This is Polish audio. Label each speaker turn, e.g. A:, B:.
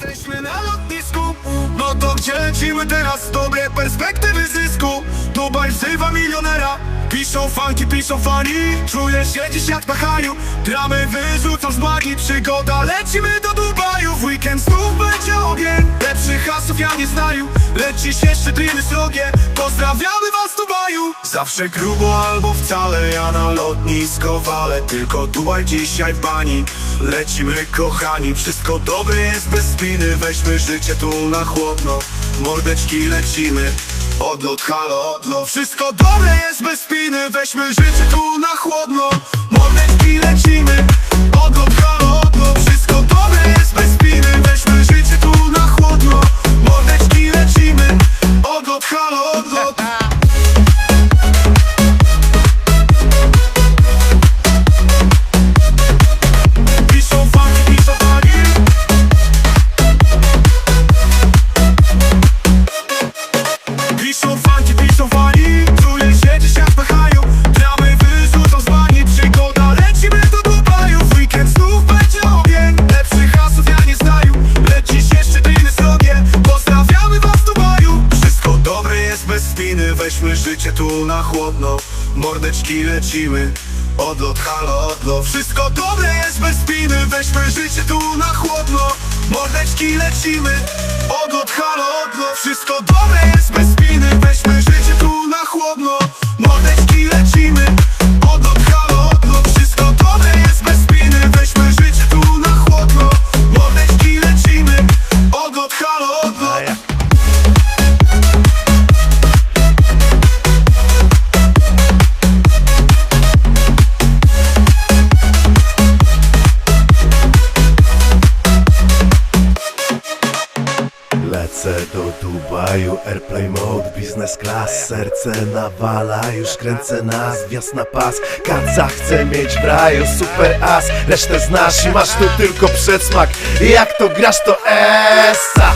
A: Jesteśmy na lotnisku, no to gdzie lecimy teraz? Dobre perspektywy zysku. Dubaj wzywa milionera. Piszą fanki, piszą fani. Czuję się dziś jak na Dramy Gramy wyrzucam z magii. Przygoda, lecimy do Dubaju. W weekend znów będzie ogień. Lepszy ja nie znają Lecz dziś jeszcze srogie Pozdrawiamy was Dubaju. Zawsze grubo albo wcale Ja na lotnisko walę Tylko Dubaj dzisiaj w bani. Lecimy kochani Wszystko dobre jest bez spiny Weźmy życie tu na chłodno. Mordeczki lecimy Odlot, halo, odlot. Wszystko dobre jest bez spiny Weźmy życie tu na chłodno. Mordeczki lecimy Weźmy życie tu na chłodno. Mordeczki lecimy Odlot, halo, odlot. Wszystko dobre jest bez spiny Weźmy życie tu na chłodno. Mordeczki lecimy Odlot, halo, odlot. Wszystko dobre
B: Lecę do Dubaju, airplay mode, business class Serce nawala, już kręcę nas, wjazd na pas Kaca chce mieć w raju, super as Resztę znasz i masz tu tylko przedsmak. Jak to grasz to essa